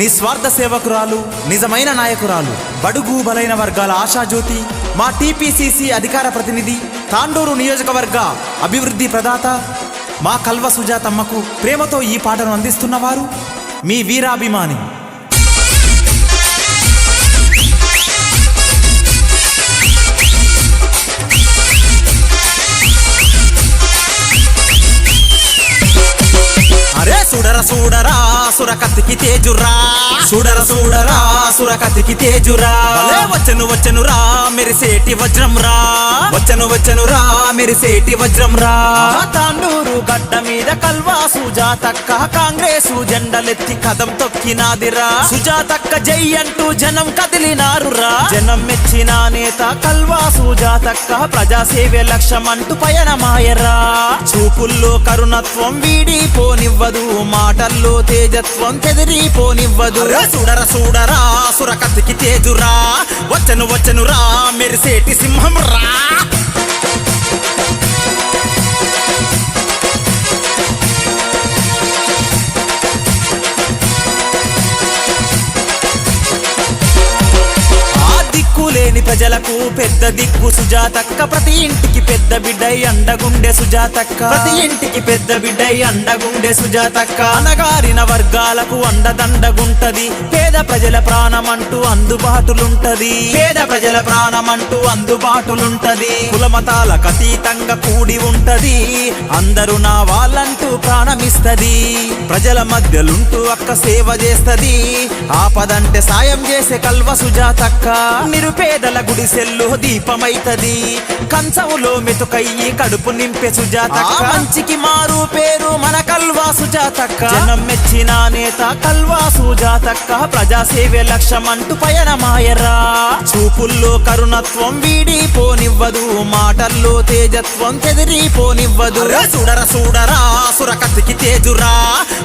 నిస్వార్థ సేవకురాలు నిజమైన నాయకురాలు బడుగు బలైన వర్గాల ఆశాజ్యోతి మా టీపీసీసీ అధికార ప్రతినిధి తాండూరు నియోజకవర్గ అభివృద్ధి ప్రదాత మా కల్వ సుజాతమ్మకు ప్రేమతో ఈ పాటను అందిస్తున్నవారు మీ వీరాభిమాని. అరే సుడర సుడరా సురకత్తికి తేజురా. సుడర సుడరా సురకత్తికి తేజురా. వచ్చను వచ్చను రా మెరిసేటి వజ్రం రా వచ్చను వచ్చను రా మెరిసేటి వజ్రం రా తాండూరు గడ్డ మీద కల్వా సుజాతక్క కాంగ్రెసు జెండలెత్తి కదం తొక్కినాదిరా. సుజాతక్క జై అంటూ జనం కదిలినారు రా జనం మెచ్చిన నేత కల్వా సుజాతక్క ప్రజాసేవే లక్ష్యమంటూ పయనమాయరా. చూపుల్లో కరుణత్వం వీడి పోనివ్వదు మాటల్లో పోనివ్వదు చెదిరిపోనివ్వదు చూడర చూడరా సురకత్తికి తేజురా. వచ్చను వచ్చను రా మెరిసేటి సింహం రా. ప్రజలకు పెద్ద దిక్కు సుజాతక్క. ప్రతి ఇంటికి పెద్ద బిడ్డై అండగుండె సుజాతక్క. ప్రతి ఇంటికి పెద్ద బిడ్డై అండగుండె సుజాతక్క. అనగారిన వర్గాలకు అండదండగుంటది. పేద ప్రజల ప్రాణమంటూ అందుబాటులుంటది. పేద ప్రజల ప్రాణమంటూ అందుబాటులుంటది. కులమతాలకు అతీతంగా కూడి ఉంటది. అందరూ నా వాళ్ళంటూ ప్రాణమిస్తది. ప్రజల మధ్యలుంటూ అక్క సేవ చేస్తది. ఆపదంటే సాయం చేసే కల్వ సుజాతక్క. నిరుపేదల గుడిసెల్లో దీపమైతది. కంచములో మెతుకయ్యి కడుపు నింపే సుజాతక్క మంచికి మారు పేరు మన కల్వా సుజాతక్క జనం మెచ్చిన నేత కల్వా సుజాతక్క ప్రజాసేవే లక్ష్యమంటూ పయనమాయరా. చూపుల్లో కరుణత్వం వీడి పోనివ్వదు మాటల్లో తేజత్వం చెదిరిపోనివ్వదు. చూడర చూడరా సురకత్తికి తేజురా.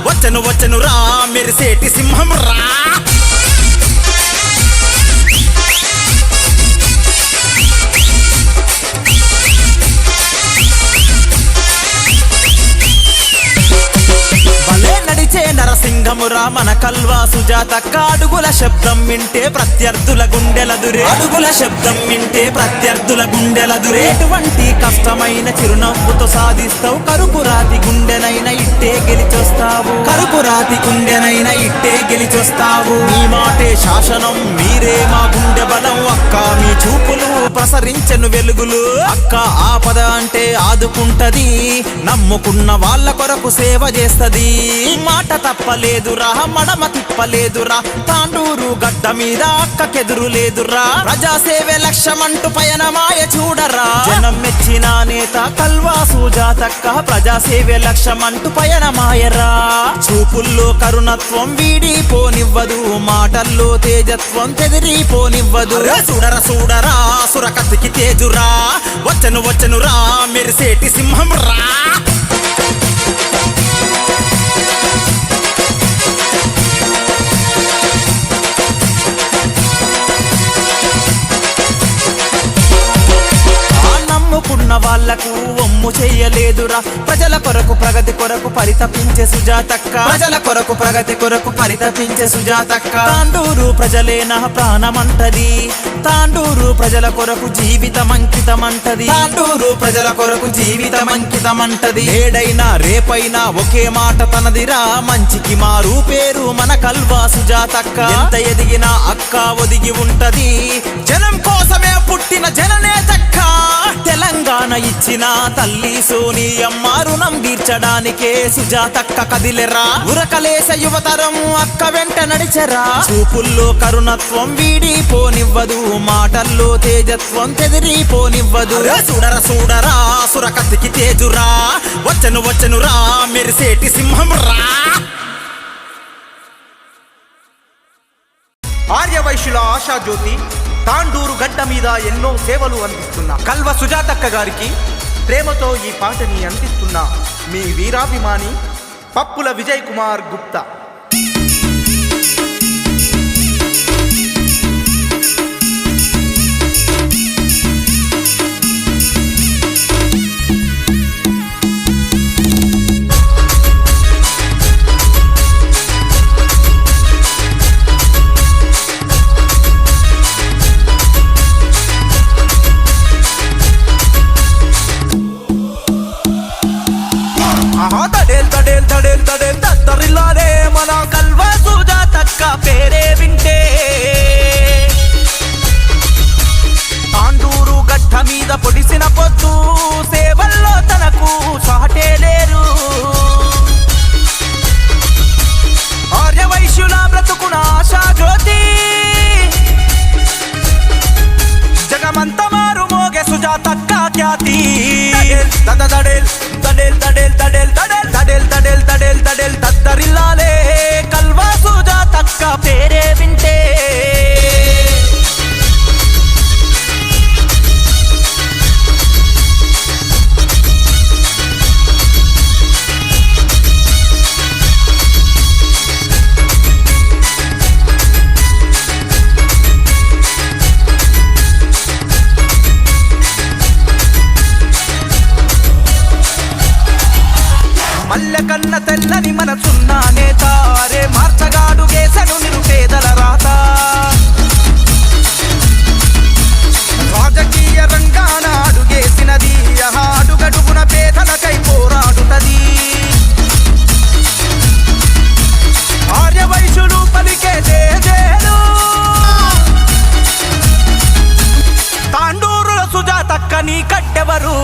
వచ్చను వచ్చను రా మెరిసేటి సింహం రా నరసింహమురా మన కల్వా సుజాతక్క అడుగుల శబ్దం వింటే ప్రత్యర్థుల గుండెల దురే. అడుగుల శబ్దం వింటే ప్రత్యర్థుల గుండెల దురే. ఎటువంటి కష్టమైన చిరునవ్వుతో సాధిస్తావు కరుపు రాతి గుండెనైన ఇట్టే గెలిచొస్తావు కరుపు రాతి కుండెనైన ఇట్టే గెలిచొస్తావు. మీ మాటే శాసనం మీరే మా గుండె బలం. అక్క మీ చూపులు ప్రసరించను వెలుగులు. అక్క ఆపద అంటే ఆదుకుంటది. నమ్ముకున్న వాళ్ళ కొరకు సేవ చేస్తది. మాట తప్పలేదురా మడమ తిప్పలేదురా. తాండూరు గడ్డ మీద అక్కకెదురు లేదురా. ప్రజాసేవ లక్ష్యమంటూ పయనమాయ చూడరా. జనం మెచ్చిన నేత కల్వా సుజాతక్క ప్రజాసేవే లక్ష్యమంటూ పయనమాయరా. చూపుల్లో కరుణత్వం వీడి పోనివ్వదు మాటల్లో తేజత్వం చెదిరిపోనివ్వదు. చూడర చూడరా సురకత్తికి తేజురా వచ్చను వచ్చను రా మెరిసేటి సింహం రా. నమ్ముకున్న వాళ్ళకు ఒమ్ము చేయలేదురా. ప్రజల కొరకు ప్రగతి కొరకు పరితపించే సుజాతక్క. ప్రజల కొరకు ప్రగతి కొరకు పరితపించే సుజాతక్క. తాండూరు ప్రజలే నా ప్రాణమంటది. తాండూరు ప్రజల కొరకు జీవితం అంకితమంటది తాండూరు ప్రజల కొరకు జీవితం అంకితమంటది ఏడైనా రేపైనా ఒకే మాట తనదిరా. మంచికి మారు పేరు మన కల్వా సుజాతక్క. ఎంత ఎదిగినా అక్క ఒదిగి ఉంటది. జనం కోసమే పుట్టిన జననే తక్క తెలంగాణ ఇచ్చిన తల్లి సోనియమ్మ రుణం తీర్చడానికే సుజాతక్క కదిలెరా. ఉరకలేస యువతరం అక్క వెంట నడిచెరా. చూపుల్లో కరుణత్వం వీడి పోనివ్వదు మాటల్లో తేజత్వం చెదిరిపోనివ్వదు చూడర చూడరా సురకత్తికి తేజురా. వచ్చను వచ్చను రా మెరిసేటి సింహం రా. ఆర్యవైశ్యుల ఆశాజ్యోతి తాండూరు గడ్డ మీద ఎన్నో సేవలు అందిస్తున్న కల్వ సుజాతక్క గారికి ప్రేమతో ఈ పాటని అందిస్తున్న మీ వీరాభిమాని పప్పుల విజయ్ కుమార్ గుప్తా. పల్లె కన్న తెల్లని మనసున్న నేత మార్చగాడు గేసను నిరుపేదల రాత. రాజకీయ రంగాన అడుగేసినది అడుగడుగున పేదలకై పోరాడుతది. పలికే దేదేలు తాండూరుల సుజాతక్క నీ కట్టెవరు?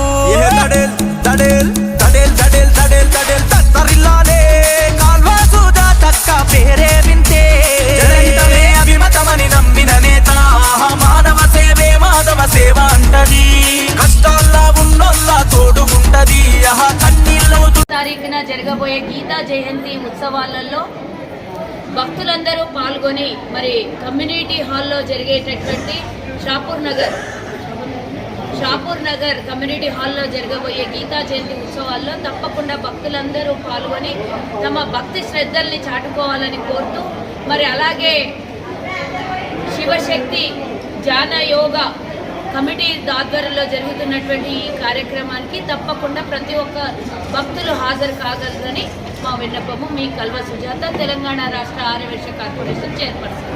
జరగబోయే గీతా జయంతి ఉత్సవాలలో భక్తులందరూ పాల్గొని మరి కమ్యూనిటీ హాల్లో జరిగేటటువంటి షాపూర్ నగర్ షాపూర్ నగర్ కమ్యూనిటీ హాల్లో జరగబోయే గీతా జయంతి ఉత్సవాల్లో తప్పకుండా భక్తులందరూ పాల్గొని తమ భక్తి శ్రద్ధల్ని చాటుకోవాలని కోరుతూ మరి అలాగే శివశక్తి జాన యోగ కమిటీ ఆధ్వర్యంలో జరుగుతున్నటువంటి ఈ కార్యక్రమానికి తప్పకుండా ప్రతి ఒక్క భక్తులు హాజరు కాగలరని మా విన్నపము. మీ కల్వ సుజాత తెలంగాణ రాష్ట్ర ఆర్యవేశ కార్పొరేషన్ చైర్పర్సన్.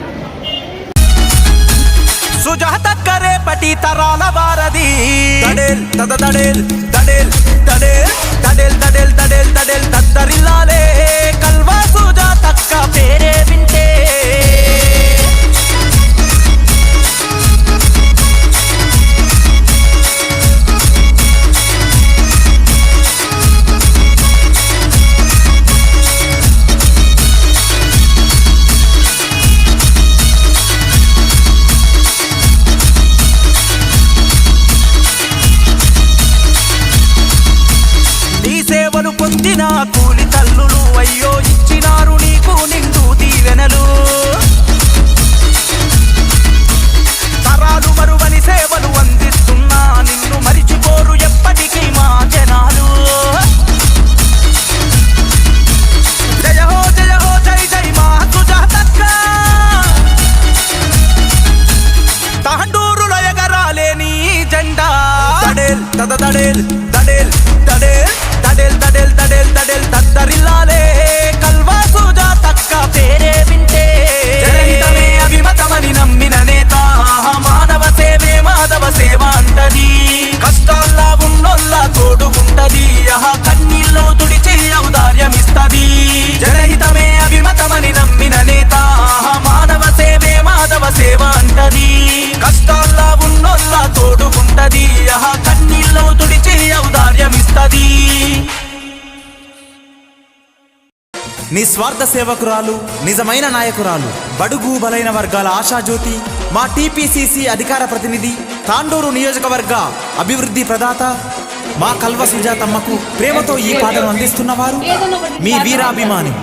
సుజాత రేపటి తరాల వారది దడేల్ తద తడేల్ తడేల్ తడేల్ తడేల్ తడేల్ తడేల్ తడేల్ దద్దరిల్లాలే నిస్వార్థ సేవకురాలు నిజమైన నాయకురాలు బడుగు బలైన వర్గాల ఆశాజ్యోతి మా టీపీసీసీ అధికార ప్రతినిధి తాండూరు నియోజకవర్గ అభివృద్ధి ప్రదాత మా కల్వ సుజాతమ్మకు ప్రేమతో ఈ పాటను అందిస్తున్నవారు మీ వీరాభిమాని.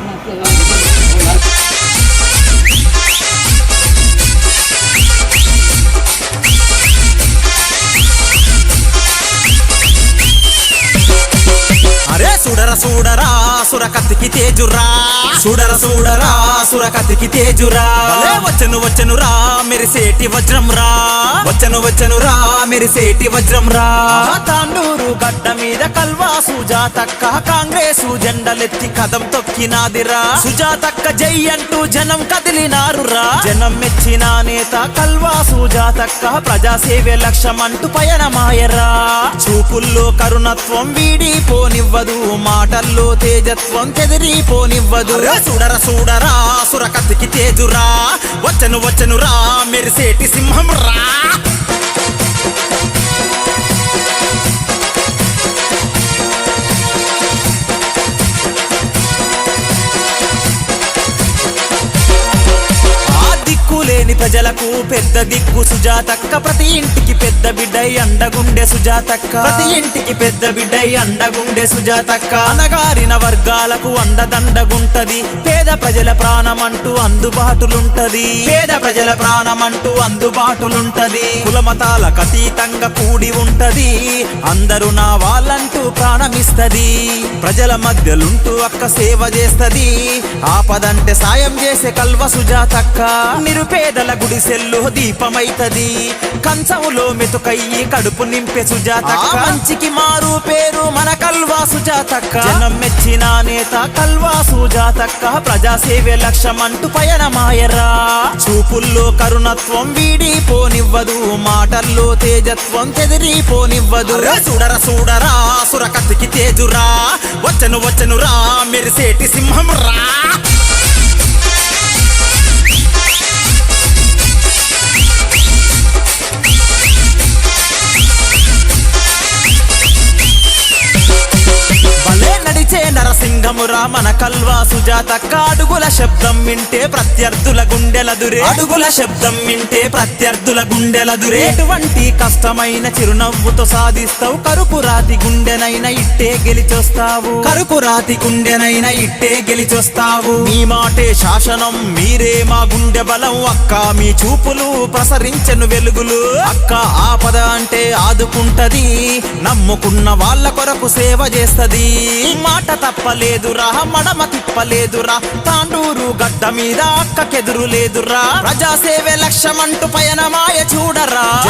సూడరా సుడరా సుర కత్తికి తేజురా. సుడర సుడరా సుర కత్తికి తేజురా. వచ్చను వచ్చను రా మెరిసేటి వజ్రం రా వచ్చను వచ్చను రా మెరిసేటి వజ్రం రా తాండూరు గడ్డ మీద కల్వా సుజాతక్క కాంగ్రెస్ జెండలెత్తి కదం తొక్కినాదిరా. సుజాతక్క జై అంటూ జనం కదిలినారు రా జనం మెచ్చిన నేత కల్వా సుజాతక్క ప్రజాసేవే లక్ష్యమంటూ పయనమాయరా. చూపుల్లో కరుణత్వం వీడి పోనివ్వదు మాటల్లో తేజత్వం చెదిరి పోనివ్వదు చూడర చూడరా సుర కత్తికి తేజురా. వచ్చను వచ్చను రా మెరిసేటి సింహం రా. దిక్కు ప్రజలకు పెద్ద దిక్కు సుజాతక్క. ప్రతి ఇంటికి పెద్ద బిడ్డై అండగుండె సుజాతక్క. ప్రతి ఇంటికి పెద్ద బిడ్డై అండగుండె సుజాతక్క. అనగారిన వర్గాలకు అండదండగుంటది పేద ప్రజల ప్రాణమంటూ అందుబాటులుంటది. పేద ప్రజల ప్రాణమంటూ అందుబాటులుంటది. కులమతాలకు అతీతంగా కూడి ఉంటది. అందరూ నా వాళ్ళంటూ ప్రాణమిస్తది. ప్రజల మధ్యలుంటూ అక్క సేవ చేస్తది. ఆపదంటే సాయం చేసే కల్వ సుజాతక్క. నిరుపేద నిరుపేదల గుడిసెల్లో దీపమైతది. కంచములో మెతుకయ్యి కడుపు నింపే సుజాతక్క. మంచికి మారు పేరు మన కల్వా సుజాతక్క. జనం మెచ్చిన నేత కల్వా సుజాతక్క. ప్రజాసేవే లక్ష్యమంటూ పయనమాయరా. చూపుల్లో కరుణత్వం వీడి పోనివ్వదు మాటల్లో తేజత్వం చెదిరి పోనివ్వదు చూడర చూడరా సుర కత్తికి తేజురా. వచ్చను వచ్చను రా మెరిసేటి సింహం రా సంఘమురా మన కల్వా సుజాతక్క అడుగుల శబ్దం వింటే ప్రత్యర్థుల గుండెల దురే. అడుగుల శబ్దం వింటే ప్రత్యర్థుల గుండెల దురే. ఎటువంటి కష్టమైన చిరునవ్వుతో సాధిస్తావు. కరుపు రాతి గుండెనైనా ఇట్టే గెలిచొస్తావు. కరుపు రాతి గుండెనైనా ఇట్టే గెలిచొస్తావు. మీ మాటే శాసనం మీరే మా గుండె బలం. అక్క మీ చూపులు ప్రసరించను వెలుగులు. అక్క ఆపద అంటే ఆదుకుంటది. నమ్ముకున్న వాళ్ళ కొరకు సేవ చేస్తది. మాట తప్పలే లేదురా మడమ తిప్పలేదురా. తాండూరు గడ్డ మీద అక్కకెదురు లేదురా. ప్రజాసేవే లక్ష్యమంటూ పయనమాయ చూడరా.